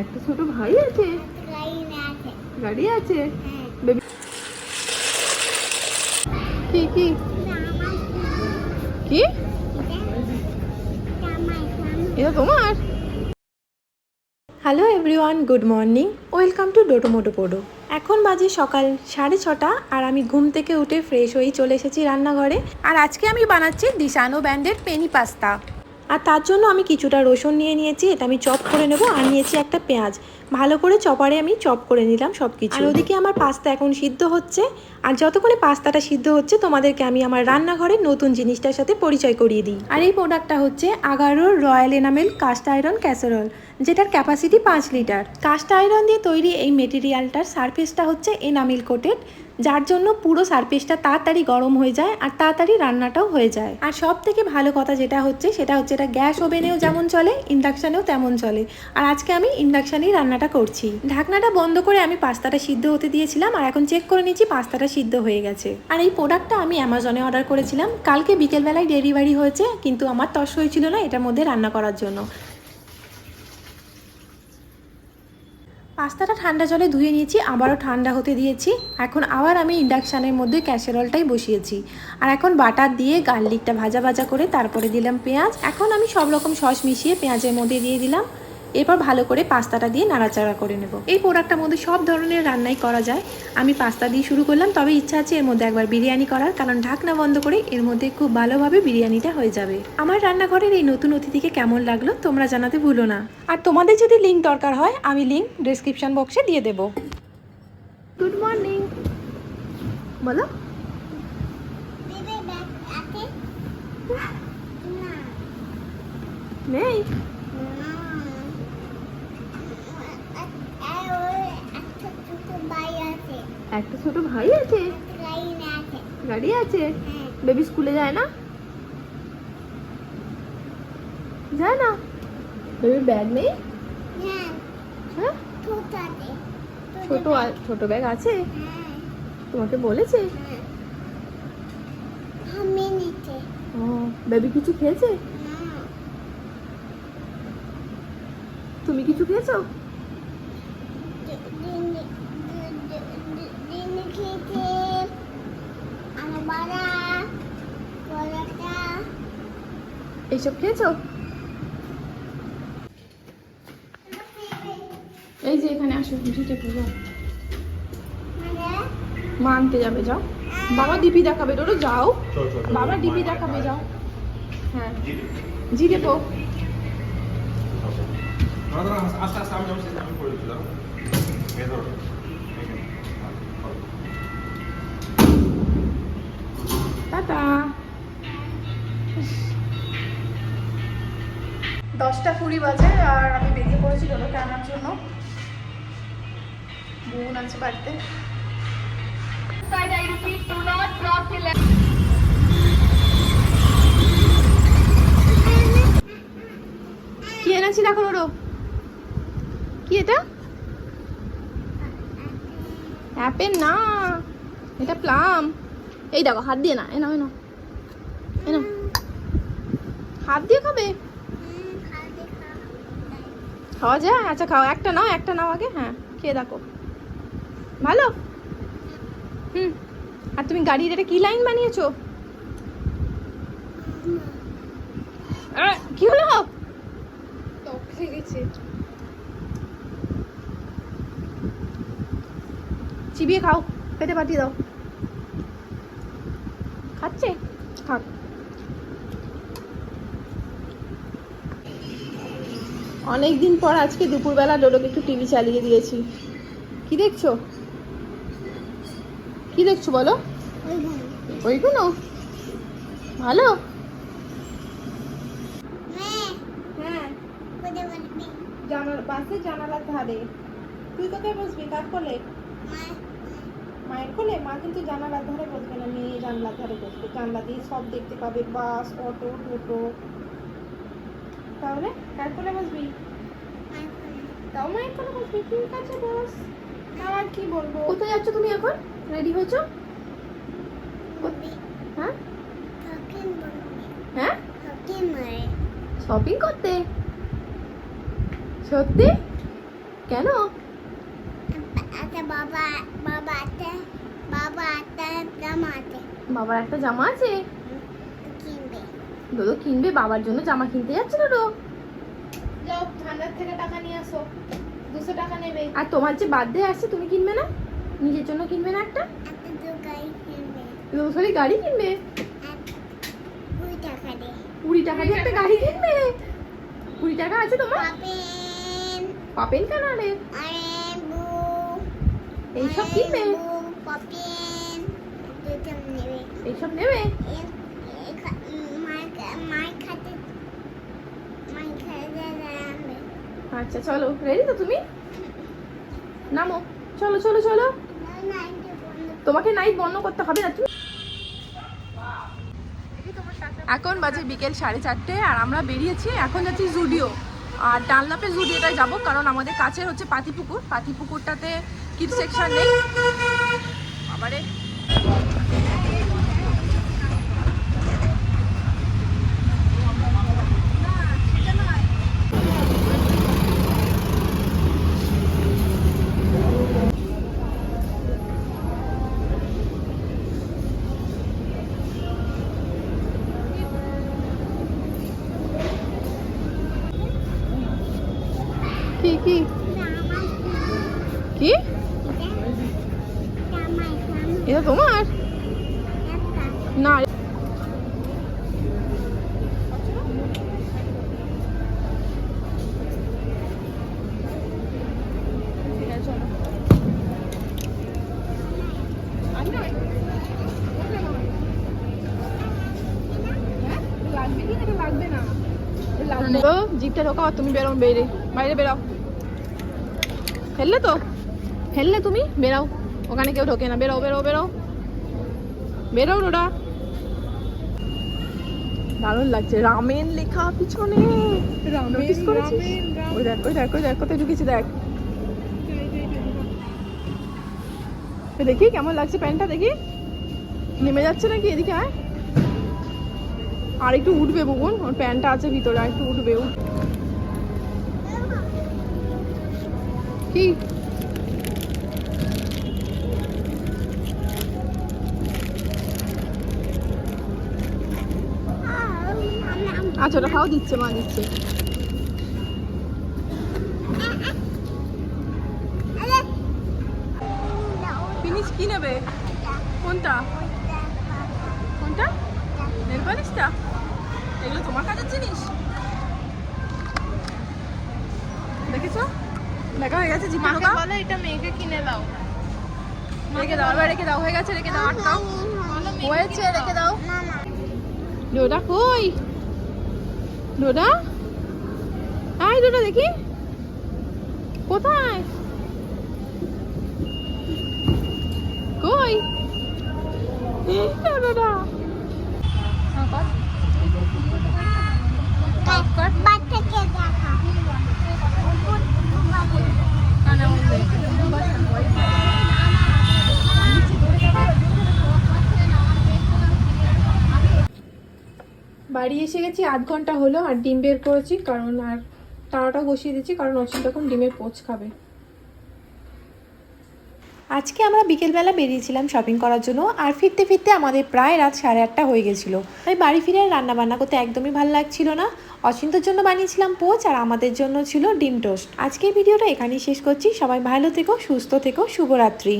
একটা ছোট ভাই আছে? গাড়ি আছে? বেবি কি কি? কি? এটা তোমার? Hello everyone good morning welcome to ডোটোমোটো পোডো এখন বাজে সকাল সাড়ে ছটা আর আমি ঘুম থেকে উঠে ফ্রেশ হয়েই চলে এসেছি রান্নাঘরে। আর আজকে আমি বানাচ্ছি দিশানো ব্যান্ডের পেনি পাস্তা। আর তার জন্য আমি কিছুটা রসুন নিয়ে নিয়েছি এটা আমি চপ করে নেব। আর নিয়েছি একটা পেঁয়াজ। ভালো করে চপারে আমি চপ করে নিলাম সব কিছু আর ওদিকে আমার পাস্তা এখন সিদ্ধ হচ্ছে। আর যতক্ষণে পাস্তাটা সিদ্ধ হচ্ছে তোমাদেরকে আমি আমার রান্নাঘরের নতুন জিনিসটার সাথে পরিচয় করিয়ে দিই। আর এই প্রোডাক্টটা হচ্ছে আগারোর royal enamel cast iron casserole যেটার ক্যাপাসিটি পাঁচ লিটার। কাস্ট আয়রন দিয়ে তৈরি এই মেটেরিয়ালটার সারফেসটা হচ্ছে এনামিল কোটেড যার জন্য পুরো সারফেসটা তাড়াতাড়ি গরম হয়ে যায় আর তাড়াতাড়ি রান্নাটাও হয়ে যায়। আর সব থেকে ভালো কথা যেটা হচ্ছে, সেটা হচ্ছে এটা গ্যাস ওভেনেও যেমন চলে ইন্ডাকশানেও তেমন চলে। আর আজকে আমি ইন্ডাকশানেই রান্নাটা করছি। ঢাকনাটা বন্ধ করে আমি পাস্তাটা সিদ্ধ হতে দিয়েছিলাম আর এখন চেক করে নিচ্ছি পাস্তাটা সিদ্ধ হয়ে গেছে। আর এই প্রোডাক্টটা আমি অ্যামাজনে অর্ডার করেছিলাম। কালকে বিকেলবেলায় ডেলিভারি হয়েছে, কিন্তু আমার তস হয়েছিল না এটার মধ্যে রান্না করার জন্য। পাস্তাটা ঠান্ডা জলে ধুয়ে নিয়েছি, আবারও ঠান্ডা হতে দিয়েছি। এখন আবার আমি ইন্ডাকশানের মধ্যে ক্যাসেরলটাই বসিয়েছি। আর এখন বাটার দিয়ে গার্লিকটা ভাজা ভাজা করে তারপরে দিলাম পেঁয়াজ। এখন আমি সব রকম সস মিশিয়ে পেঁয়াজের মধ্যে দিয়ে দিলাম। এরপর ভালো করে পাস্তাটা দিয়ে নাড়াচাড়া করে নেব। এই প্রোডাক্টটার মধ্যে সব ধরনের রান্নাই করা যায়। আমি পাস্তা দিয়ে শুরু করলাম তবে ইচ্ছা আছে এর মধ্যে একবার বিরিয়ানি করার কারণ ঢাকনা বন্ধ করে এর মধ্যে খুব ভালোভাবে বিরিয়ানিটা হয়ে যাবে। আমার রান্নাঘরের এই নতুন অতিথিকে কেমন লাগল তোমরা জানাতে ভুলো না। আর তোমাদের যদি লিঙ্ক দরকার হয় আমি লিঙ্ক ডিসক্রিপশন বক্সে দিয়ে দেবো। গুড মর্নিং বলো। নেই। একটা ছোট ভাই আছে? গাড়ি আছে? বেবি স্কুলে যায় না? যায় না? বেবির ব্যাগ নেই? হ্যাঁ? ছোট ছোট ব্যাগ আছে? তোমাকে বলেছে? বেবি কিছু খেয়েছে? তুমি কিছু খেয়েছো? এইসব খেয়েছো? এই যে এখানে আসো বুঝিতে যাও মা আনতে যাবে যাও। বাবা ডিপি দেখাবে ডোরো যাও। বাবা ডিপি দেখাবে যাও। হ্যাঁ। জিরে তো। দাঁড়া দশটা কুড়ি বাজে আর আমি বেরিয়ে পড়েছি ডোলোকে আনার জন্য। বোন আছে বাড়িতে। কি এনেছি এটা? না, এটা প্লাম। এই দেখো, হাত দিয়ে না, এ নাও এ নাও। এ নাও। হাত দিয়ে খাবে? খাওয়া যায়? আচ্ছা খাও। একটা নাও একটা নাও আগে। হ্যাঁ খেয়ে দেখো। ভালো? হুম। আর তুমি গাড়ির এটা কি লাইন বানিয়েছো? কি হলো? চিবিয়ে খাও। পেটে পাঠিয়ে দাও খাচ্ছে থাক অনেক দিন পর আজকে দুপুরবেলা ডোডোকে একটু টিভি চালিয়ে দিয়েছি। কি দেখছ? কি দেখছ বলো? ওইগুলো ভালো? বাসে জানালার ধারে। তুই কোথায় বসবি? কার কোলে? মায়ের কোলে? মা কিন্তু জানালার ধারে বসবে না, মেয়ে জানলার ধারে বসবে। জানলা দিয়ে সব দেখতে পাবে, বাস, অটো, টোটো। তাহলে কার কোলে বসবি? তাও মায়ের কোলে বসবি। ঠিক আছে বস। তাও আর কি বলব? কোথায় যাচ্ছ তুমি এখন? রেডি হয়েছো? হ্যাঁ? হ্যাঁ? শপিং করতে? সত্যি? কেন? একটা বাবা বাবা একটা বাবা একটা জামা আছে। বাবার একটা জামা আছে? ডোডো কিনবে? বাবার জন্য জামা কিনতে যাচ্ছে ডোডো যাও ভান্ডার থেকে টাকা নিয়ে আসো। দুশো টাকা নেবে। আর তোমার যে বার্থডে আসছে তুমি কিনবে না? নিজের জন্য কিনবে না একটা? রোজগারি গাড়ি কিনবে? কুড়ি টাকা দে। কুড়ি টাকা দিয়ে একটা গাড়ি কিনবে? কুড়ি টাকা আছে তোমার? পাপেন। কেন বু এইসব কিনবে? এইসব নেবে? আচ্ছা চলো রেডি তো তুমি? নামো। চলো চলো চলো। তোমাকে নাইট বন্ধ করতে হবে না, তুমি এখন বাজে বিকেল সাড়ে চারটে আর আমরা বেরিয়েছি, এখন যাচ্ছি জুডিও আর ডানলাপে জুডিওটায় যাব, কারণ আমাদের কাছের হচ্ছে পাতিপুকুর। পাতিপুকুরটাতে কিড সেকশন নেই। আবারে কি? এটা তোমার? না। জিপটা ঢোকাও তুমি বেরো বেরে বাইরে বেরাও। ফেললে তো? ফেললে তুমি? বেরাও। ওখানে কেউ ঢোকে না। বেরো বেরো বেরো বেরো ওরা দারুণ লাগছে। রামেন লেখা পিছনে। নোটিস করেছিস? ওই দেখ ওই দেখ ওই দেখ কোথায় ঢুকেছি দেখ। দেখি কেমন লাগছে প্যান্টটা দেখি। নেমে যাচ্ছে নাকি এদিকে আয় আর একটু উঠবে বুবুন ওর প্যান্টটা আছে ভিতরে আর একটু উঠবে উঠ। কি? আচ্ছা খাও দিচ্ছে মা দিচ্ছে। ফিনিশ কি নেবে? কোনটা? কোনটা? নেল এগুলো তোমার কাছের জিনিস। দেখেছ? দেখা হয়ে গেছে জিপে ঢোকা বলো এটা মেয়েকে কিনে দাও। রেখে দাও এবার রেখে দাও হয়ে গেছে রেখে দাও আটকাও। হয়েছে রেখে দাও। ডোডা কই? ডোডা আয় ডোডা দেখি। কোথায়? কই? এই কাট ডোডা বাচ্চাকে দেখা বাড়ি এসে গেছি, আধ ঘণ্টা হলো, আর ডিম বের করেছি, কারণ আর তাওয়াটা বসিয়ে দিচ্ছি কারণ অচিন ডিমের পোচ খাবে। আজকে আমরা বিকেলবেলা বেরিয়েছিলাম শপিং করার জন্য, আর ফিরতে ফিরতে আমাদের প্রায় রাত সাড়ে আটটা হয়ে গেছিল। তাই বাড়ি ফিরে রান্না বান্না করতে একদমই ভালো লাগছিল না। অচিন্তর জন্য বানিয়েছিলাম পোচ, আর আমাদের জন্য ছিল ডিম টোস্ট। আজকের ভিডিওটা এখানেই শেষ করছি। সবাই ভালো থেকো, সুস্থ থেকো, শুভরাত্রি।